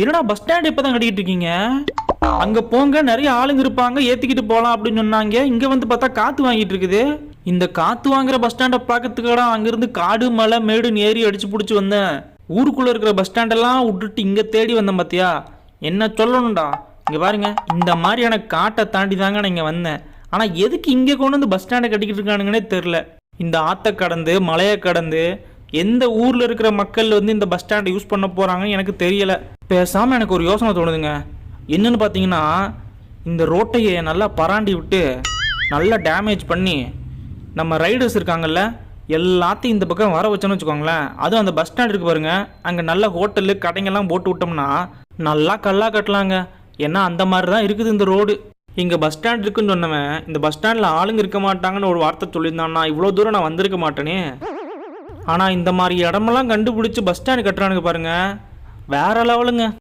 என்னடா bus stand இப்பதான் கட்டிக்கிட்டு இருக்கீங்க அங்க போங்க நிறைய ஆளுங்க இருப்பாங்க ஏத்திக்கிட்டு போலாம் அப்படின்னு சொன்னாங்க. இங்க வந்து பார்த்தா காத்து வாங்கிட்டு இருக்குது. இந்த காத்து வாங்குற பஸ் ஸ்டாண்டை பார்க்கறதுக்கடா அங்கிருந்து காடு மலை மேடு ஏறி அடிச்சு பிடிச்சி வந்தேன். ஊருக்குள்ள இருக்கிற பஸ் ஸ்டாண்டெல்லாம் விட்டுட்டு இங்க தேடி வந்தேன் பாத்தியா? என்ன சொல்லணும்டா? இங்க பாருங்க இந்த மாதிரியான காட்டை தாண்டி தாங்க நான் இங்க வந்தேன். ஆனா எதுக்கு இங்க கொண்டு வந்து பஸ் ஸ்டாண்டை கட்டிக்கிட்டு இருக்கானுங்கன்னே தெரில இந்த ஆத்தை கடந்து மலையை கடந்து எந்த ஊரில் இருக்கிற மக்கள் வந்து இந்த பஸ் ஸ்டாண்டை யூஸ் பண்ண போகிறாங்கன்னு எனக்கு தெரியலை. பேசாமல் எனக்கு ஒரு யோசனை தோணுதுங்க. என்னன்னு பார்த்தீங்கன்னா இந்த ரோட்டையை நல்லா பராண்டி விட்டு நல்லா டேமேஜ் பண்ணி நம்ம ரைடர்ஸ் இருக்காங்கல்ல எல்லாத்தையும் இந்த பக்கம் வர வச்சோன்னு வச்சுக்கோங்களேன். அதுவும் அந்த பஸ் ஸ்டாண்ட் இருக்கு பாருங்க. அங்கே நல்ல ஹோட்டலு கடைங்கெல்லாம் போட்டு விட்டோம்னா நல்லா கல்லா கட்டலாங்க. ஏன்னா அந்த மாதிரி தான் இருக்குது இந்த ரோடு இங்கே பஸ் ஸ்டாண்ட் இருக்குன்னு சொன்னவன் இந்த பஸ் ஸ்டாண்டில் ஆளுங்க இருக்க மாட்டாங்கன்னு ஒரு வார்த்தை சொல்லியிருந்தான்னா இவ்வளோ தூரம் நான் வந்திருக்க மாட்டேனே. ஆனால் இந்த மாதிரி இடமெல்லாம் கண்டுபிடிச்சி பஸ் ஸ்டாண்ட் கட்டுறானுங்க பாருங்கள் வேறு லெவலுங்க.